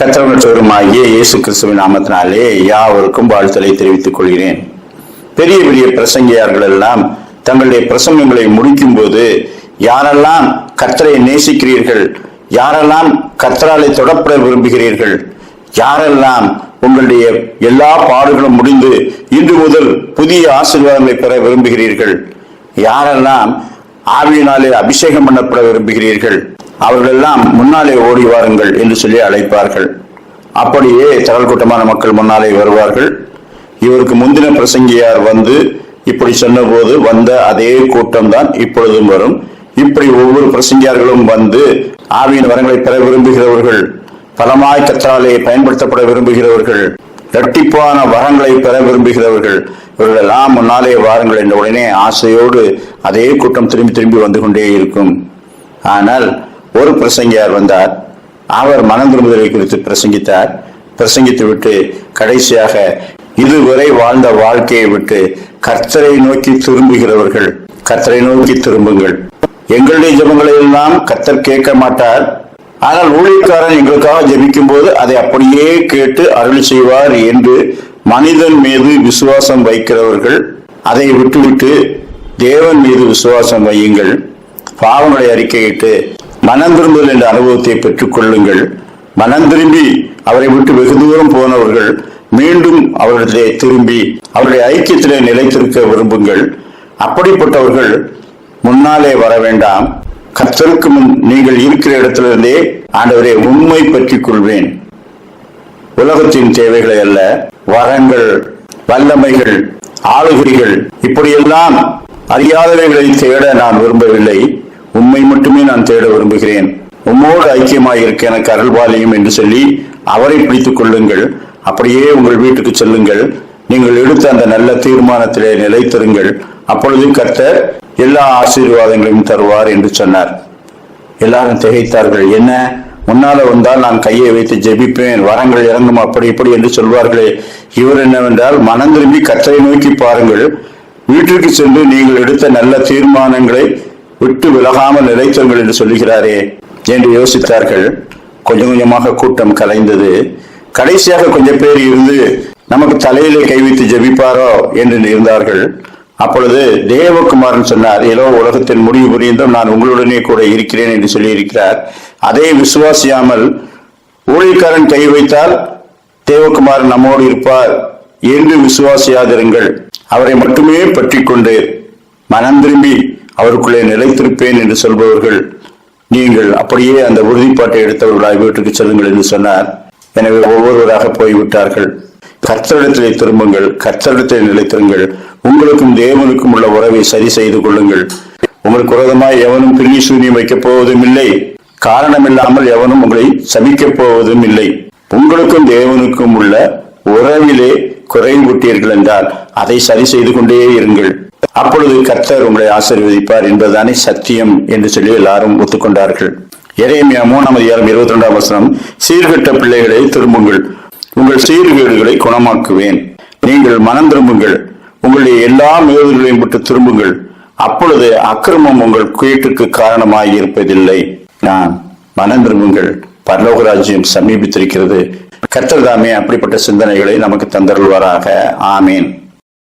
கத்திரமற்றவருமாகிய இயேசு கிறிஸ்துவின் நாமத்தினாலே யாவருக்கும் வாழ்த்தலை தெரிவித்துக் கொள்கிறேன். பெரிய பெரிய பிரசங்கியார்கள் எல்லாம் தங்களுடைய பிரசங்கங்களை முடிக்கும் போது யாரெல்லாம் கத்தரை நேசிக்கிறீர்கள் யாரெல்லாம் கத்தராலை தொடப்பட விரும்புகிறீர்கள் யாரெல்லாம் உங்களுடைய எல்லா பாடுகளும் முடிந்து இன்று முதல் புதிய ஆசீர்வாதங்களை பெற விரும்புகிறீர்கள் யாரெல்லாம் ஆவியினாலே அபிஷேகம் பண்ணப்பட விரும்புகிறீர்கள் அவர்களெல்லாம் முன்னாலே ஓடி வாருங்கள் என்று சொல்லி அழைப்பார்கள். அப்படியே தகவல் கூட்டமான மக்கள் முன்னாலே வருவார்கள். இவருக்கு முந்தின பிரசங்கியார் வந்து இப்படி சொன்னபோது வந்த அதே கூட்டம் தான் இப்பொழுதும் வரும். இப்படி ஒவ்வொரு பிரசங்கியார்களும் வந்து ஆவியின் வரங்களை பெற விரும்புகிறவர்கள் பலமாய் கற்றாலே பயன்படுத்தப்பட விரும்புகிறவர்கள் இரட்டிப்பான வரங்களை பெற விரும்புகிறவர்கள் இவர்கள் எல்லாம் முன்னாலே வாருங்கள் என்ற உடனே ஆசையோடு அதே கூட்டம் திரும்பி திரும்பி வந்து கொண்டே இருக்கும். ஆனால் ஒரு பிரசங்கியார் வந்தார். அவர் மனந்திருமுதலை குறித்து பிரசங்கித்தார். பிரசங்கித்து விட்டு கடைசியாக இதுவரை வாழ்ந்த வாழ்க்கையை விட்டு கர்த்தரை நோக்கி திரும்புகிறவர்கள் கர்த்தரை நோக்கி திரும்புங்கள். எங்களுடைய ஜெபங்களை எல்லாம் கர்த்தர் கேட்க மாட்டார். ஆனால் ஊழியக்காரன் எங்களுக்காக ஜபிக்கும் போது அதை அப்படியே கேட்டு அருள் செய்வார் என்று மனிதன் மீது விசுவாசம் வைக்கிறவர்கள் அதை விட்டுவிட்டு தேவன் மீது விசுவாசம் வையுங்கள். பாவங்களை அறிக்கையிட்டு மனம் திரும்புதல் என்ற அனுபவத்தை பெற்றுக் கொள்ளுங்கள். மனம் திரும்பி அவரை விட்டு வெகு தூரம் போனவர்கள் மீண்டும் அவர்களிடத்திலே திரும்பி அவருடைய ஐக்கியத்திலே நிலைத்திருக்க விரும்புங்கள். அப்படிப்பட்டவர்கள் முன்னாலே வர வேண்டாம். கத்தருக்கு முன் நீங்கள் இருக்கிற இடத்திலிருந்தே ஆண்டவரே உண்மை பற்றிக் கொள்வேன். உலகத்தின் தேவைகளை அல்ல வரங்கள் வல்லமைகள் ஆளுகைகள் இப்படியெல்லாம் அறியாதவைகளை தேட நான் விரும்பவில்லை. உண்மை மட்டுமே நான் தேட விரும்புகிறேன். உம்மோடு ஐக்கியமாயிருக்க எனக்கு அருள்பாலியும் என்று சொல்லி அவரை பிடித்துக் கொள்ளுங்கள். அப்படியே உங்கள் வீட்டுக்கு செல்லுங்கள். நீங்கள் எடுத்த அந்த நல்ல தீர்மானத்திலே நிலைத்திருங்கள். அப்பொழுது கர்த்தர் எல்லா ஆசீர்வாதங்களையும் தருவார் என்று சொன்னார். எல்லாரும் திகைத்தார்கள். என்ன? முன்னால வந்தால் நான் கையை வைத்து ஜெபிப்பேன். வரங்கள் இறங்கும் அப்படி இப்படி என்று சொல்வார்களே. இவர் என்னவென்றால் மனம் திரும்பி கர்த்தரை நோக்கி பாருங்கள். வீட்டிற்கு சென்று நீங்கள் எடுத்த நல்ல தீர்மானங்களை விட்டு விலகாமல் நிலைத்தவர்கள் என்று சொல்லுகிறாரே என்று யோசித்தார்கள். கொஞ்சம் கொஞ்சமாக கூட்டம் கலைந்தது. கடைசியாக கொஞ்சம் பேர் இருந்து நமக்கு தலையிலே கை வைத்து ஜெபிப்பாரோ? என்று இருந்தார்கள். அப்பொழுது தேவகுமாரன் சொன்னார் ஏதோ உலகத்தின் முடிவு புரிந்தும் நான் உங்களுடனே கூட இருக்கிறேன் என்று சொல்லியிருக்கிறார். அதை விசுவாசியாமல் ஊழியக்காரன் கை வைத்தால் தேவகுமாரன் நம்மோடு இருப்பார் என்று விசுவாசியாதிருங்கள். அவரை மட்டுமே பற்றி கொண்டு மனம் திரும்பி அவருக்குள்ளே நிலைத்திருப்பேன் என்று சொல்பவர்கள் நீங்கள் அப்படியே அந்த உறுதிப்பாட்டை எடுத்தவர்களாய் வீட்டுக்கு செல்லுங்கள் என்று சொன்னார். எனவே ஒவ்வொருவராக போய்விட்டார்கள். கர்த்தரிடத்திலே திரும்புங்கள் கர்த்தரிடத்திலே நிலைத்திருங்கள். உங்களுக்கும் தேவனுக்கும் உள்ள உறவை சரி செய்து கொள்ளுங்கள். உங்களுக்கு உரதமாய் எவனும் பிரிவி சூன்யம் வைக்கப் போவதும் இல்லை. காரணமில்லாமல் எவனும் உங்களை சபிக்கப் போவதும் இல்லை. உங்களுக்கும் தேவனுக்கும் உள்ள உறவிலே குறைவுட்டீர்கள் என்றால் அதை சரி செய்து கொண்டே இருங்கள். அப்பொழுது கர்த்தர் உங்களை ஆசீர்வதிப்பார் என்பதுதானே சத்தியம் என்று சொல்லி எல்லாரும் ஒத்துக்கொண்டார்கள். எரேமியா மூணாம் அதிகாரம் இருபத்தி ரெண்டாம் வசனம் சீர்கட்ட பிள்ளைகளை திரும்புங்கள். உங்கள் சீர்கேடுகளை குணமாக்குவேன். நீங்கள் மனம் திரும்புங்கள். உங்களுடைய எல்லா மீறுதல்களையும் விட்டு திரும்புங்கள். அப்பொழுது அக்கிரமம் உங்கள் கேட்டுக்கு காரணமாய் இருப்பதில்லை. நான் மனம் திரும்புங்கள். பரலோகராஜ்யம் சமீபித்திருக்கிறது. கர்த்தர் தாமே அப்படிப்பட்ட சிந்தனைகளை நமக்கு தந்தருள்வாராக. ஆமேன்.